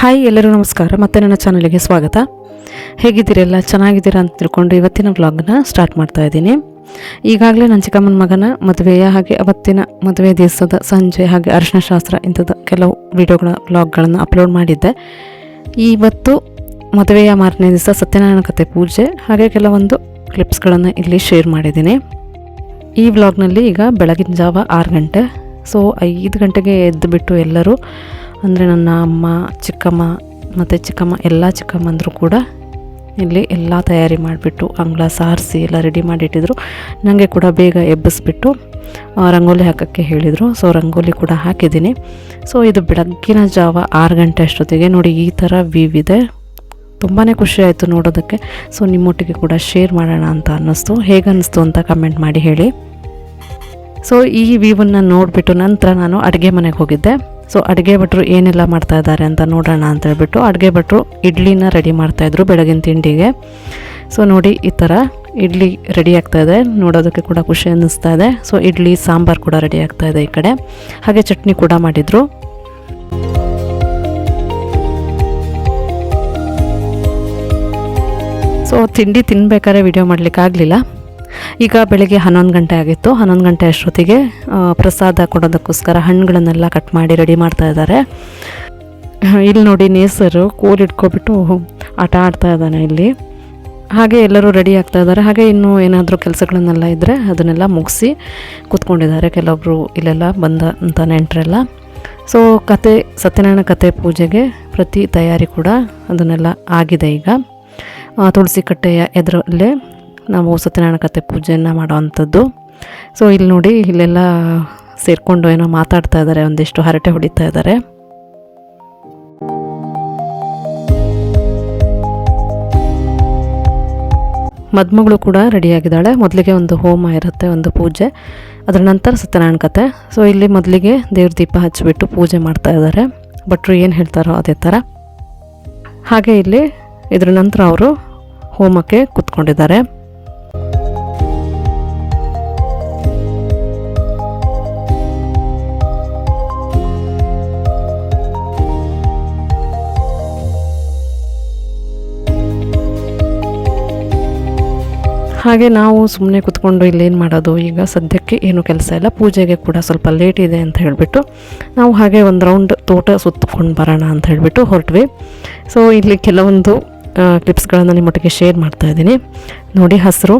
Hi ಎಲ್ಲರೂ ನಮಸ್ಕಾರ. ಮತ್ತೆ ನನ್ನ ಚಾನಲಿಗೆ ಸ್ವಾಗತ. ಹೇಗಿದ್ದೀರೆಲ್ಲ ಚೆನ್ನಾಗಿದ್ದೀರಾ ಅಂತ ತಿಳ್ಕೊಂಡು ಇವತ್ತಿನ ವ್ಲಾಗ್ನ ಸ್ಟಾರ್ಟ್ ಮಾಡ್ತಾ ಇದ್ದೀನಿ. ಈಗಾಗಲೇ ನನ್ನ ಚಿಕ್ಕಮ್ಮನ ಮಗನ ಮದುವೆಯ ಹಾಗೆ ಅವತ್ತಿನ ಮದುವೆ ದಿವಸದ ಸಂಜೆ ಹಾಗೆ ಅರಿಶಿನ ಶಾಸ್ತ್ರ ಇಂಥದ್ದು ಕೆಲವು ವಿಡಿಯೋಗಳ ವ್ಲಾಗ್ಗಳನ್ನು ಅಪ್ಲೋಡ್ ಮಾಡಿದ್ದೆ. ಇವತ್ತು ಮದುವೆಯ ಮಾರನೇ ದಿವಸ ಸತ್ಯನಾರಾಯಣ ಕತೆ ಪೂಜೆ ಹಾಗೆ ಕೆಲವೊಂದು ಕ್ಲಿಪ್ಸ್ಗಳನ್ನು ಇಲ್ಲಿ ಶೇರ್ ಮಾಡಿದ್ದೀನಿ. ಈ ವ್ಲಾಗ್ನಲ್ಲಿ ಈಗ ಬೆಳಗಿನ ಜಾವ ಆರು ಗಂಟೆ. ಸೊ ಐದು ಗಂಟೆಗೆ ಎದ್ದು ಬಿಟ್ಟು ಎಲ್ಲರೂ ಅಂದರೆ ನನ್ನ ಅಮ್ಮ, ಚಿಕ್ಕಮ್ಮ ಮತ್ತು ಚಿಕ್ಕಮ್ಮ, ಎಲ್ಲ ಚಿಕ್ಕಮ್ಮಂದರು ಕೂಡ ಇಲ್ಲಿ ಎಲ್ಲ ತಯಾರಿ ಮಾಡಿಬಿಟ್ಟು ಅಂಗಳ ಸಾರಿಸಿ ಎಲ್ಲ ರೆಡಿ ಮಾಡಿಟ್ಟಿದ್ರು. ನನಗೆ ಕೂಡ ಬೇಗ ಎಬ್ಬಿಸ್ಬಿಟ್ಟು ರಂಗೋಲಿ ಹಾಕೋಕ್ಕೆ ಹೇಳಿದರು. ಸೊ ರಂಗೋಲಿ ಕೂಡ ಹಾಕಿದ್ದೀನಿ. ಸೊ ಇದು ಬೆಳಗ್ಗಿನ ಜಾವ ಆರು ಗಂಟೆ ಅಷ್ಟೊತ್ತಿಗೆ. ನೋಡಿ, ಈ ಥರ ವ್ಯೂ ಇದೆ. ತುಂಬಾ ಖುಷಿ ಆಯಿತು ನೋಡೋದಕ್ಕೆ. ಸೊ ನಿಮ್ಮೊಟ್ಟಿಗೆ ಕೂಡ ಶೇರ್ ಮಾಡೋಣ ಅಂತ ಅನ್ನಿಸ್ತು. ಹೇಗನ್ನಿಸ್ತು ಅಂತ ಕಮೆಂಟ್ ಮಾಡಿ ಹೇಳಿ. ಸೊ ಈ ವ್ಯೂವನ್ನು ನೋಡಿಬಿಟ್ಟು ನಂತರ ನಾನು ಅಡುಗೆ ಮನೆಗೆ ಹೋಗಿದ್ದೆ. ಸೊ ಅಡುಗೆ ಭಟ್ರು ಏನೆಲ್ಲ ಮಾಡ್ತಾ ಇದ್ದಾರೆ ಅಂತ ನೋಡೋಣ ಅಂತ ಹೇಳ್ಬಿಟ್ಟು ಅಡುಗೆ ಭಟ್ರು ಇಡ್ಲಿನ ರೆಡಿ ಮಾಡ್ತಾಯಿದ್ರು ಬೆಳಗಿನ ತಿಂಡಿಗೆ. ಸೊ ನೋಡಿ ಈ ಥರ ಇಡ್ಲಿ ರೆಡಿ ಆಗ್ತಾ ಇದೆ. ನೋಡೋದಕ್ಕೆ ಕೂಡ ಖುಷಿ ಅನ್ನಿಸ್ತಾ ಇದೆ. ಸೊ ಇಡ್ಲಿ, ಸಾಂಬಾರು ಕೂಡ ರೆಡಿ ಆಗ್ತಾ ಇದೆ ಈ ಕಡೆ. ಹಾಗೆ ಚಟ್ನಿ ಕೂಡ ಮಾಡಿದರು. ಸೊ ತಿಂಡಿ ತಿನ್ಬೇಕಾದ್ರೆ ವಿಡಿಯೋ ಮಾಡಲಿಕ್ಕಾಗಲಿಲ್ಲ. ಈಗ ಬೆಳಗ್ಗೆ ಹನ್ನೊಂದು ಗಂಟೆ ಆಗಿತ್ತು. ಹನ್ನೊಂದು ಗಂಟೆ ಅಷ್ಟೊತ್ತಿಗೆ ಪ್ರಸಾದ ಕೊಡೋದಕ್ಕೋಸ್ಕರ ಹಣ್ಣುಗಳನ್ನೆಲ್ಲ ಕಟ್ ಮಾಡಿ ರೆಡಿ ಮಾಡ್ತಾ ಇದ್ದಾರೆ. ಇಲ್ಲಿ ನೋಡಿ ನೇಸರು ಕೋಲ್ ಇಟ್ಕೊಬಿಟ್ಟು ಆಟ ಆಡ್ತಾ ಇದ್ದಾನೆ ಇಲ್ಲಿ. ಹಾಗೆ ಎಲ್ಲರೂ ರೆಡಿ ಆಗ್ತಾ ಇದ್ದಾರೆ. ಹಾಗೆ ಇನ್ನೂ ಏನಾದರೂ ಕೆಲಸಗಳನ್ನೆಲ್ಲ ಇದ್ದರೆ ಅದನ್ನೆಲ್ಲ ಮುಗಿಸಿ ಕೂತ್ಕೊಂಡಿದ್ದಾರೆ ಕೆಲವೊಬ್ಬರು ಇಲ್ಲೆಲ್ಲ ಬಂದ ಅಂತ ನೆಂಟರೆಲ್ಲ ಸೊ ಕತೆ, ಸತ್ಯನಾರಾಯಣ ಕತೆ ಪೂಜೆಗೆ ಪ್ರತಿ ತಯಾರಿ ಕೂಡ ಅದನ್ನೆಲ್ಲ ಆಗಿದೆ ಈಗ. ತುಳಸಿ ಕಟ್ಟೆಯ ಎದುರಲ್ಲೇ ನಾವು ಸತ್ಯನಾರಾಯಣ ಕತೆ ಪೂಜೆಯನ್ನು ಮಾಡೋವಂಥದ್ದು. ಸೊ ಇಲ್ಲಿ ನೋಡಿ, ಇಲ್ಲೆಲ್ಲ ಸೇರಿಕೊಂಡು ಏನೋ ಮಾತಾಡ್ತಾ ಇದ್ದಾರೆ ಒಂದಿಷ್ಟು ಹರಟೆ ಹೊಡಿತಾ ಇದ್ದಾರೆ ಮದುಮಗಳು ಕೂಡ ರೆಡಿಯಾಗಿದ್ದಾಳೆ ಮೊದಲಿಗೆ ಒಂದು ಹೋಮ ಇರುತ್ತೆ, ಒಂದು ಪೂಜೆ. ಅದರ ನಂತರ ಸತ್ಯನಾರಾಯಣ ಕತೆ ಸೊ ಇಲ್ಲಿ ಮೊದಲಿಗೆ ದೇವ್ರ ದೀಪ ಹಚ್ಚಿಬಿಟ್ಟು ಪೂಜೆ ಮಾಡ್ತಾ ಇದ್ದಾರೆ ಭಟ್ರು ಏನು ಹೇಳ್ತಾರೋ ಅದೇ ಥರ ಹಾಗೆ ಇಲ್ಲಿ ಇದರ ನಂತರ ಅವರು ಹೋಮಕ್ಕೆ ಕೂತ್ಕೊಂಡಿದ್ದಾರೆ. ಹಾಗೆ ನಾವು ಸುಮ್ಮನೆ ಕೂತ್ಕೊಂಡು ಇಲ್ಲೇನು ಮಾಡೋದು, ಈಗ ಸದ್ಯಕ್ಕೆ ಏನು ಕೆಲಸ ಇಲ್ಲ. ಪೂಜೆಗೆ ಕೂಡ ಸ್ವಲ್ಪ ಲೇಟ್ ಇದೆ ಅಂತ ಹೇಳಿಬಿಟ್ಟು ನಾವು ಹಾಗೆ ಒಂದು ರೌಂಡ್ ತೋಟ ಸುತ್ತಕೊಂಡು ಬರೋಣ ಅಂತ ಹೇಳಿಬಿಟ್ಟು ಹೊರಟ್ವಿ. ಸೊ ಇಲ್ಲಿ ಕೆಲವೊಂದು ಕ್ಲಿಪ್ಸ್ಗಳನ್ನು ನಿಮ್ಮೊಟ್ಟಿಗೆ ಶೇರ್ ಮಾಡ್ತಾ ಇದ್ದೀನಿ. ನೋಡಿ ಹಸಿರು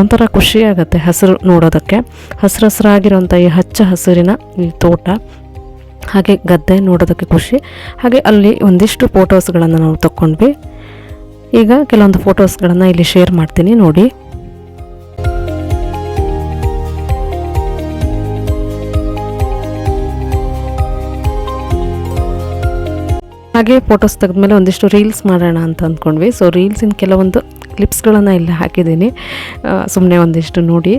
ಒಂಥರ ಖುಷಿ ಆಗುತ್ತೆ ಹಸಿರು ನೋಡೋದಕ್ಕೆ. ಹಸಿರು ಹಸಿರಾಗಿರೋಂಥ ಈ ಹಚ್ಚ ಹಸಿರಿನ ಈ ತೋಟ, ಹಾಗೆ ಗದ್ದೆ ನೋಡೋದಕ್ಕೆ ಖುಷಿ. ಹಾಗೆ ಅಲ್ಲಿ ಒಂದಿಷ್ಟು ಫೋಟೋಸ್ಗಳನ್ನು ನಾವು ತಗೊಂಡ್ವಿ ಈಗ ಕೆಲವೊಂದು ಫೋಟೋಸ್ಗಳನ್ನು ಇಲ್ಲಿ ಶೇರ್ ಮಾಡ್ತೀನಿ, ನೋಡಿ. ಹಾಗೆ ಫೋಟೋಸ್ ತೆಗೆದ್ಮೇಲೆ ಒಂದಿಷ್ಟು ರೀಲ್ಸ್ ಮಾಡೋಣ ಅಂತ ಅಂದ್ಕೊಂಡ್ವಿ. ಸೊ, ರೀಲ್ಸಿನ ಕೆಲವೊಂದು ಕ್ಲಿಪ್ಸ್ಗಳನ್ನು ಇಲ್ಲಿ ಹಾಕಿದ್ದೀನಿ. ಸುಮ್ಮನೆ ಒಂದಿಷ್ಟು ನೋಡಿ.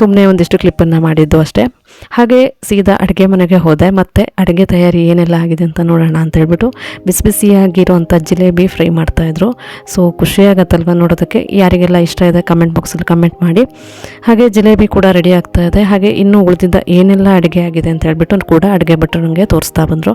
ಸುಮ್ಮನೆ ಒಂದಿಷ್ಟು ಕ್ಲಿಪ್ಪನ್ನು ಮಾಡಿದ್ದು ಅಷ್ಟೇ. ಹಾಗೆ ಸೀದಾ ಅಡುಗೆ ಮನೆಗೆ ಹೋದೆ. ಮತ್ತು ಅಡುಗೆ ತಯಾರಿ ಏನೆಲ್ಲ ಆಗಿದೆ ಅಂತ ನೋಡೋಣ ಅಂತ ಹೇಳ್ಬಿಟ್ಟು ಬಿಸಿ ಬಿಸಿಯಾಗಿರುವಂಥ ಜಿಲೇಬಿ ಫ್ರೈ ಮಾಡ್ತಾಯಿದ್ರು ಸೊ ಖುಷಿಯಾಗತ್ತಲ್ವ ನೋಡೋದಕ್ಕೆ? ಯಾರಿಗೆಲ್ಲ ಇಷ್ಟ ಇದೆ ಕಮೆಂಟ್ ಬಾಕ್ಸಲ್ಲಿ ಕಮೆಂಟ್ ಮಾಡಿ. ಹಾಗೆ ಜಿಲೇಬಿ ಕೂಡ ರೆಡಿ ಆಗ್ತಾ ಇದೆ. ಹಾಗೆ ಇನ್ನೂ ಉಳಿದಿದ್ದ ಏನೆಲ್ಲ ಅಡುಗೆ ಆಗಿದೆ ಅಂತ ಹೇಳ್ಬಿಟ್ಟು ಕೂಡ ಅಡುಗೆ ಭಟ್ರು ನನಗೆ ತೋರಿಸ್ತಾ ಬಂದರು.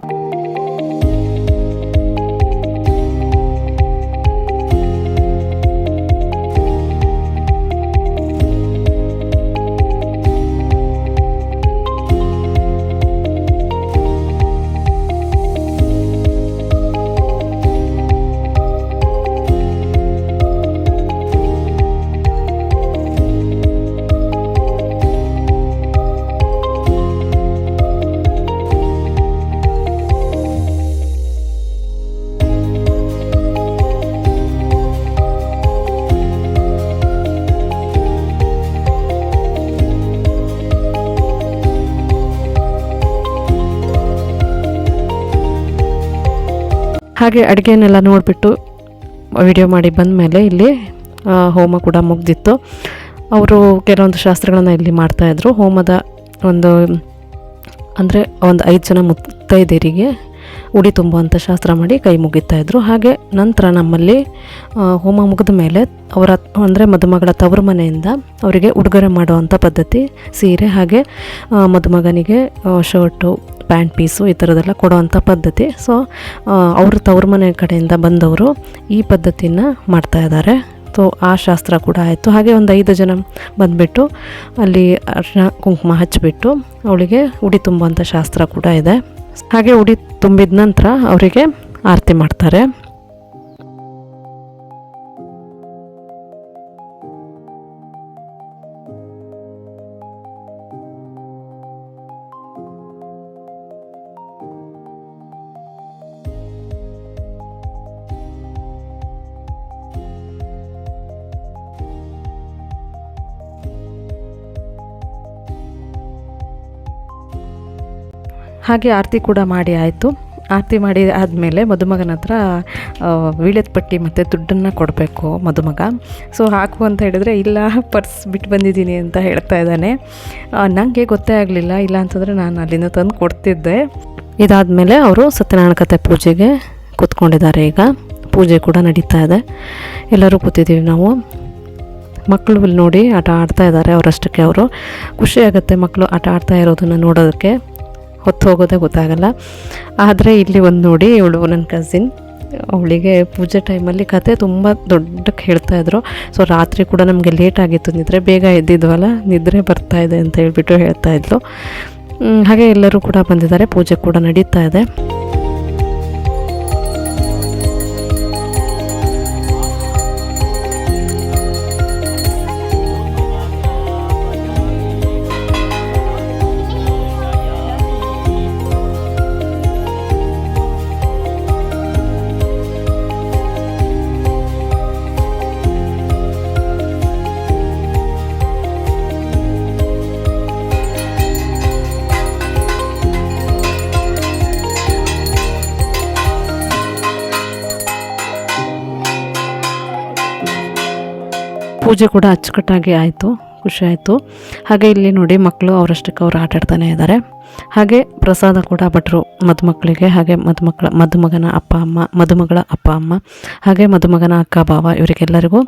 ಹಾಗೆ ಅಡುಗೆನೆಲ್ಲ ನೋಡಿಬಿಟ್ಟು ವಿಡಿಯೋ ಮಾಡಿ ಬಂದ ಮೇಲೆ ಇಲ್ಲಿ ಹೋಮ ಕೂಡ ಮುಗ್ದಿತ್ತು. ಅವರು ಕೆಲವೊಂದು ಶಾಸ್ತ್ರಗಳನ್ನು ಇಲ್ಲಿ ಮಾಡ್ತಾಯಿದ್ರು ಹೋಮದ ಒಂದು, ಅಂದರೆ ಒಂದು ಐದು ಜನ ಮುತ್ತೈದೆಯರಿಗೆ ಉಡಿ ತುಂಬುವಂಥ ಶಾಸ್ತ್ರ ಮಾಡಿ ಕೈ ಮುಗಿತಾ ಇದ್ದರು ಹಾಗೆ ನಂತರ ನಮ್ಮಲ್ಲಿ ಹೋಮ ಮುಗಿದ ಮೇಲೆ ಅವರ, ಅಂದರೆ ಮದುಮಗಳ ತವರು ಮನೆಯಿಂದ ಅವರಿಗೆ ಉಡುಗೊರೆ ಮಾಡುವಂಥ ಪದ್ಧತಿ, ಸೀರೆ ಹಾಗೆ ಮದುಮಗನಿಗೆ ಶರ್ಟು ಪ್ಯಾಂಟ್ ಪೀಸು ಈ ಥರದೆಲ್ಲ ಕೊಡುವಂಥ ಪದ್ಧತಿ. ಸೊ ಅವರು ತವ್ರ ಮನೆ ಕಡೆಯಿಂದ ಬಂದವರು ಈ ಪದ್ಧತಿನ ಮಾಡ್ತಾ ಇದ್ದಾರೆ ಸೊ ಆ ಶಾಸ್ತ್ರ ಕೂಡ ಆಯಿತು. ಹಾಗೆ ಒಂದು ಐದು ಜನ ಬಂದುಬಿಟ್ಟು ಅಲ್ಲಿ ಅರ್ಶಿನ ಕುಂಕುಮ ಹಚ್ಚಿಬಿಟ್ಟು ಅವಳಿಗೆ ಉಡಿ ತುಂಬುವಂಥ ಶಾಸ್ತ್ರ ಕೂಡ ಇದೆ. ಹಾಗೆ ಉಡಿ ತುಂಬಿದ ನಂತರ ಅವರಿಗೆ ಆರತಿ ಮಾಡ್ತಾರೆ. ಹಾಗೆ ಆರತಿ ಕೂಡ ಮಾಡಿ ಆಯಿತು. ಆರತಿ ಮಾಡಿ ಆದಮೇಲೆ ಮದುಮಗನ ಹತ್ರ ವೀಳ್ಯದ ಪಟ್ಟಿ ಮತ್ತು ದುಡ್ಡನ್ನು ಕೊಡಬೇಕು ಮದುಮಗ. ಸೊ ಹಾಕು ಅಂತ ಹೇಳಿದ್ರೆ, ಇಲ್ಲ, ಪರ್ಸ್ ಬಿಟ್ಟು ಬಂದಿದ್ದೀನಿ ಅಂತ ಹೇಳ್ತಾ ಇದ್ದಾನೆ. ನನಗೆ ಗೊತ್ತೇ ಆಗಲಿಲ್ಲ. ಇಲ್ಲ ಅಂತಂದರೆ ನಾನು ಅಲ್ಲಿಂದ ತಂದು ಕೊಡ್ತಿದ್ದೆ. ಇದಾದಮೇಲೆ ಅವರು ಸತ್ಯನಾರಾಯಣ ಕಥೆ ಪೂಜೆಗೆ ಕೂತ್ಕೊಂಡಿದ್ದಾರೆ ಈಗ. ಪೂಜೆ ಕೂಡ ನಡೀತಾ ಇದೆ. ಎಲ್ಲರೂ ಕೂತಿದ್ದೀವಿ ನಾವು. ಮಕ್ಕಳು ಇಲ್ಲಿ ನೋಡಿ ಆಟ ಆಡ್ತಾ ಇದ್ದಾರೆ ಅವರಷ್ಟಕ್ಕೆ ಅವರು. ಖುಷಿಯಾಗುತ್ತೆ ಮಕ್ಕಳು ಆಟ ಆಡ್ತಾ ಇರೋದನ್ನು ನೋಡೋದಕ್ಕೆ. ಹೊತ್ತು ಹೋಗೋದೇ ಗೊತ್ತಾಗಲ್ಲ. ಆದರೆ ಇಲ್ಲಿ ಒಂದು ನೋಡಿ ಇವಳು ನನ್ನ ಕಸಿನ್ ಅವಳಿಗೆ ಪೂಜೆ ಟೈಮಲ್ಲಿ ಕತೆ ತುಂಬ ದೊಡ್ಡಕ್ಕೆ ಹೇಳ್ತಾ ಇದ್ರು. ಸೊ ರಾತ್ರಿ ಕೂಡ ನಮಗೆ ಲೇಟ್ ಆಗಿತ್ತು, ನಿದ್ರೆ ಬೇಗ ಎದ್ದಿದ್ವಲ್ಲ ನಿದ್ರೆ ಬರ್ತಾ ಇದೆ ಅಂತ ಹೇಳಿಬಿಟ್ಟು ಹೇಳ್ತಾ ಇದ್ಲು. ಹಾಗೆ ಎಲ್ಲರೂ ಕೂಡ ಬಂದಿದ್ದಾರೆ, ಪೂಜೆ ಕೂಡ ನಡೀತಾ ಇದೆ. ಪೂಜೆ ಕೂಡ ಅಚ್ಚುಕಟ್ಟಾಗಿ ಆಯಿತು, ಖುಷಿ ಆಯಿತು. ಹಾಗೆ ಇಲ್ಲಿ ನೋಡಿ ಮಕ್ಕಳು ಅವರಷ್ಟಕ್ಕೆ ಅವ್ರು ಆಟ ಆಡ್ತಾನೆ ಇದ್ದಾರೆ. ಹಾಗೆ ಪ್ರಸಾದ ಕೂಡ ಭಟ್ರು ಮದುಮಕ್ಕಳಿಗೆ, ಹಾಗೆ ಮದುಮಕ್ಕಳ, ಮದುಮಗನ ಅಪ್ಪ, ಅಮ್ಮ, ಮದುಮಗಳ ಅಪ್ಪ, ಅಮ್ಮ, ಹಾಗೆ ಮದುಮಗನ ಅಕ್ಕ ಭಾವ ಇವರಿಗೆಲ್ಲರಿಗೂ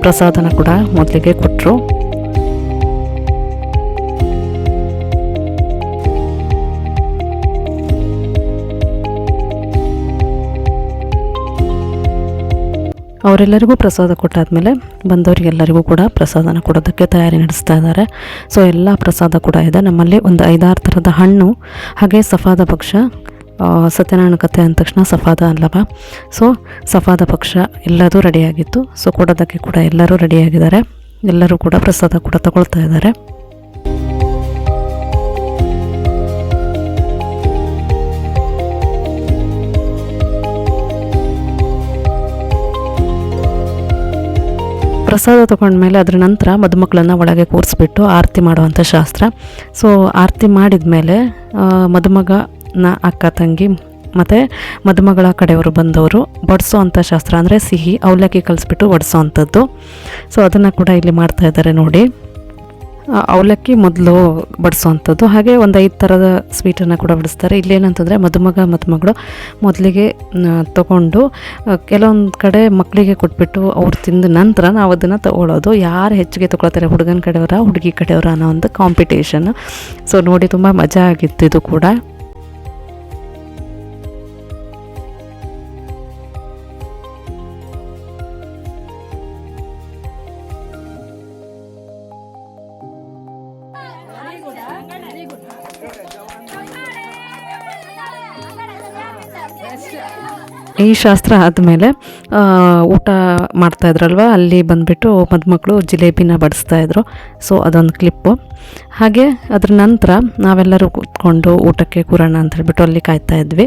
ಪ್ರಸಾದನ ಕೂಡ ಮೊದಲಿಗೆ ಕೊಟ್ಟರು ಅವರೆಲ್ಲರಿಗೂ ಪ್ರಸಾದ ಕೊಟ್ಟಾದಮೇಲೆ ಬಂದವರಿಗೆಲ್ಲರಿಗೂ ಕೂಡ ಪ್ರಸಾದನ ಕೊಡೋದಕ್ಕೆ ತಯಾರಿ ನಡೆಸ್ತಾ ಇದ್ದಾರೆ. ಸೊ ಎಲ್ಲ ಪ್ರಸಾದ ಕೂಡ ಇದೆ. ನಮ್ಮಲ್ಲಿ ಒಂದು ಐದಾರು ಥರದ ಹಣ್ಣು, ಹಾಗೆ ಸಫಾದ ಪಕ್ಷ ಸತ್ಯನಾರಾಯಣ ಕಥೆ ಅಂದ ತಕ್ಷಣ ಸಫಾದ ಅಲ್ಲವ. ಸೊ ಸಫಾದ ಪಕ್ಷ ಎಲ್ಲದೂ ರೆಡಿಯಾಗಿತ್ತು ಸೊ ಕೊಡೋದಕ್ಕೆ ಕೂಡ ಎಲ್ಲರೂ ರೆಡಿಯಾಗಿದ್ದಾರೆ ಎಲ್ಲರೂ ಕೂಡ ಪ್ರಸಾದ ಕೂಡ ತಗೊಳ್ತಾ ಇದ್ದಾರೆ. ಪ್ರಸಾದ ತಗೊಂಡ್ಮೇಲೆ ಅದ್ರ ನಂತರ ಮದುಮಕ್ಕಳನ್ನು ಒಳಗೆ ಕೂರಿಸ್ಬಿಟ್ಟು ಆರತಿ ಮಾಡುವಂಥ ಶಾಸ್ತ್ರ. ಸೊ ಆರತಿ ಮಾಡಿದ ಮೇಲೆ ಮದುಮಗನ ಅಕ್ಕ, ತಂಗಿ ಮತ್ತು ಮದುಮಗಳ ಕಡೆಯವರು ಬಂದವರು ಬಡಿಸೋ ಅಂಥ ಶಾಸ್ತ್ರ ಅಂದರೆ ಸಿಹಿ, ಅವಲಕ್ಕಿ ಕಲಿಸ್ಬಿಟ್ಟು ಬಡಿಸೋ ಅಂಥದ್ದು ಸೊ ಅದನ್ನು ಕೂಡ ಇಲ್ಲಿ ಮಾಡ್ತಾ ಇದ್ದಾರೆ ನೋಡಿ. ಅವಲಕ್ಕಿ ಮೊದಲು ಬಡಿಸುವಂಥದ್ದು. ಹಾಗೆ ಒಂದು ಐದು ಥರದ ಸ್ವೀಟನ್ನು ಕೂಡ ಬಡಿಸ್ತಾರೆ. ಇಲ್ಲೇನಂತಂದರೆ ಮದುಮಗ, ಮದುಮಗಳು ಮೊದಲಿಗೆ ತಗೊಂಡು ಕೆಲವೊಂದು ಕಡೆ ಮಕ್ಕಳಿಗೆ ಕೊಟ್ಬಿಟ್ಟು ಅವ್ರು ತಿಂದ ನಂತರ ನಾವು ಅದನ್ನು ತಗೊಳ್ಳೋದು ಯಾರು ಹೆಚ್ಚಿಗೆ ತೊಗೊಳ್ತಾರೆ? ಹುಡುಗನ ಕಡೆಯವರ, ಹುಡುಗಿ ಕಡೆಯವರ ಅನ್ನೋ ಒಂದು ಕಾಂಪಿಟೇಷನ್ ಸೊ ನೋಡಿ ತುಂಬ ಮಜಾ ಆಗಿತ್ತು ಇದು ಕೂಡ. ಈ ಶಾಸ್ತ್ರ ಆದಮೇಲೆ ಊಟ ಮಾಡ್ತಾಯಿದ್ರಲ್ವ ಅಲ್ಲಿ ಬಂದುಬಿಟ್ಟು ಮದುಮಕ್ಕಳು ಜಿಲೇಬಿನ ಬಡಿಸ್ತಾಯಿದ್ರು ಸೊ ಅದೊಂದು ಕ್ಲಿಪ್ಪು ಹಾಗೆ ಅದ್ರ ನಂತರ ನಾವೆಲ್ಲರೂ ಕೂತ್ಕೊಂಡು ಊಟಕ್ಕೆ ಕೂರೋಣ ಅಂತ ಹೇಳ್ಬಿಟ್ಟು ಅಲ್ಲಿ ಕಾಯ್ತಾ ಇದ್ವಿ.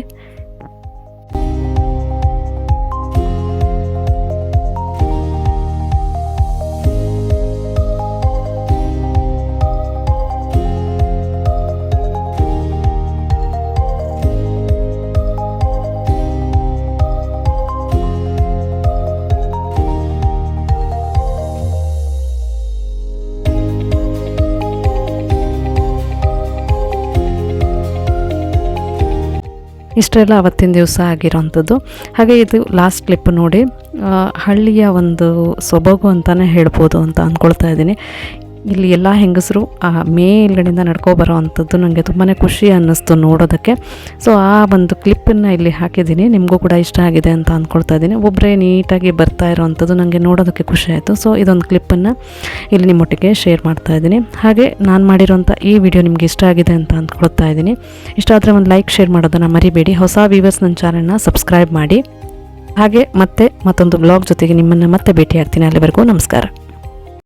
ಇಷ್ಟೆಲ್ಲ ಅವತ್ತಿನ ದಿವಸ ಆಗಿರೋವಂಥದ್ದು ಹಾಗೆ ಇದು ಲಾಸ್ಟ್ ಕ್ಲಿಪ್ ನೋಡಿ ಹಳ್ಳಿಯ ಒಂದು ಸೊಬಗು ಅಂತಲೇ ಹೇಳ್ಬೋದು ಅಂತ ಅಂದ್ಕೊಳ್ತಾ ಇದ್ದೀನಿ. ಇಲ್ಲಿ ಎಲ್ಲ ಹೆಂಗಸರು, ಆ ಮೇಲ್ಗಡೆಯಿಂದ ನಡ್ಕೊ ಬರೋ ಅಂಥದ್ದು ನನಗೆ ತುಂಬಾ ಖುಷಿ ಅನ್ನಿಸ್ತು ನೋಡೋದಕ್ಕೆ. ಸೊ ಆ ಒಂದು ಕ್ಲಿಪ್ಪನ್ನು ಇಲ್ಲಿ ಹಾಕಿದ್ದೀನಿ. ನಿಮಗೂ ಕೂಡ ಇಷ್ಟ ಆಗಿದೆ ಅಂತ ಅಂದ್ಕೊಳ್ತಾ ಇದ್ದೀನಿ. ಒಬ್ಬರೇ ನೀಟಾಗಿ ಬರ್ತಾ ಇರೋವಂಥದ್ದು ನನಗೆ ನೋಡೋದಕ್ಕೆ ಖುಷಿ ಆಯಿತು. ಸೊ ಇದೊಂದು ಕ್ಲಿಪ್ಪನ್ನು ಇಲ್ಲಿ ನಿಮ್ಮೊಟ್ಟಿಗೆ ಶೇರ್ ಮಾಡ್ತಾ ಇದ್ದೀನಿ. ಹಾಗೆ ನಾನು ಮಾಡಿರೋಂಥ ಈ ವಿಡಿಯೋ ನಿಮಗೆ ಇಷ್ಟ ಆಗಿದೆ ಅಂತ ಅಂದ್ಕೊಳ್ತಾ ಇದ್ದೀನಿ. ಇಷ್ಟ ಆದರೆ ಒಂದು ಲೈಕ್, ಶೇರ್ ಮಾಡೋದನ್ನು ಮರಿಬೇಡಿ. ಹೊಸ ವ್ಯೂವರ್ಸ್ ನನ್ನ ಚಾನಲ್ನ ಸಬ್ಸ್ಕ್ರೈಬ್ ಮಾಡಿ. ಹಾಗೆ ಮತ್ತೆ ಮತ್ತೊಂದು ಬ್ಲಾಗ್ ಜೊತೆಗೆ ನಿಮ್ಮನ್ನು ಮತ್ತೆ ಭೇಟಿಯಾಗ್ತೀನಿ ಅಲ್ಲಿವರೆಗೂ. ನಮಸ್ಕಾರ.